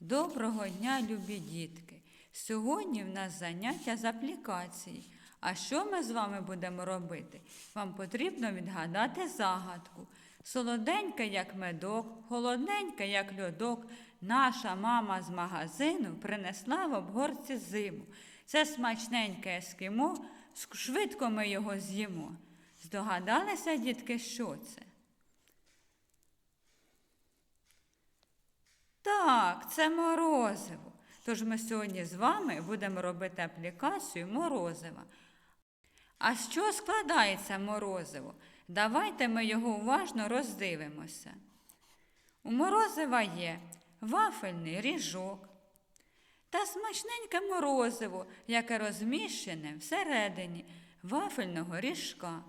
Доброго дня, любі дітки! Сьогодні в нас заняття з аплікації. А що ми з вами будемо робити? Вам потрібно відгадати загадку. Солоденька, як медок, холодненька, як льодок, наша мама з магазину принесла в обгорці зиму. Це смачненьке ескімо, швидко ми його з'їмо. Здогадалися, дітки, що це? Так, це морозиво. Тож ми сьогодні з вами будемо робити аплікацію морозива. А чого складається морозиво? Давайте ми його уважно роздивимося. У морозива є вафельний ріжок та смачненьке морозиво, яке розміщене всередині вафельного ріжка.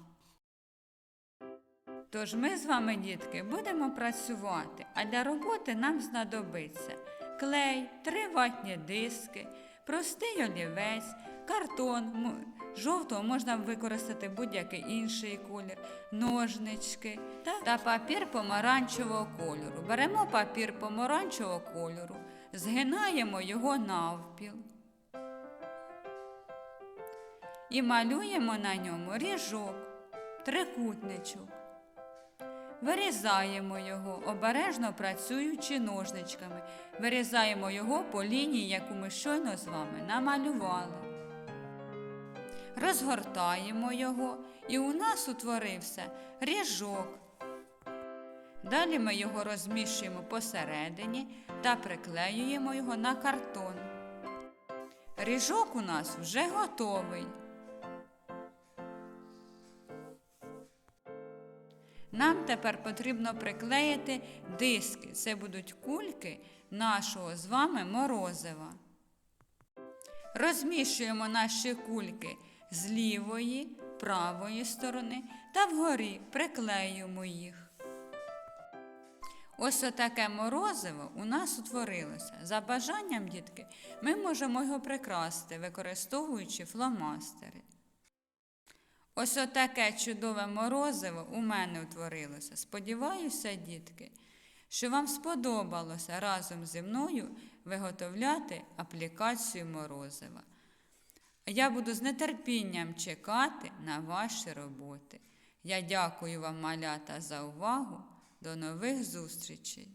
Тож ми з вами, дітки, будемо працювати, а для роботи нам знадобиться клей, три ватні диски, простий олівець, картон. Жовтого можна використати будь-який інший колір, ножнички та, та папір помаранчевого кольору. Беремо папір помаранчевого кольору, згинаємо його навпіл і малюємо на ньому ріжок, трикутничок. Вирізаємо його, обережно працюючи ножничками. Вирізаємо його по лінії, яку ми щойно з вами намалювали. Розгортаємо його, і у нас утворився ріжок. Далі ми його розміщуємо посередині та приклеюємо його на картон. Ріжок у нас вже готовий. Нам тепер потрібно приклеїти диски. Це будуть кульки нашого з вами морозива. Розміщуємо наші кульки з лівої, правої сторони та вгорі приклеюємо їх. Ось отаке морозиво у нас утворилося. За бажанням, дітки, ми можемо його прикрасти, використовуючи фломастери. Ось отаке чудове морозиво у мене утворилося. Сподіваюся, дітки, що вам сподобалося разом зі мною виготовляти аплікацію морозива. Я буду з нетерпінням чекати на ваші роботи. Я дякую вам, малята, за увагу. До нових зустрічей!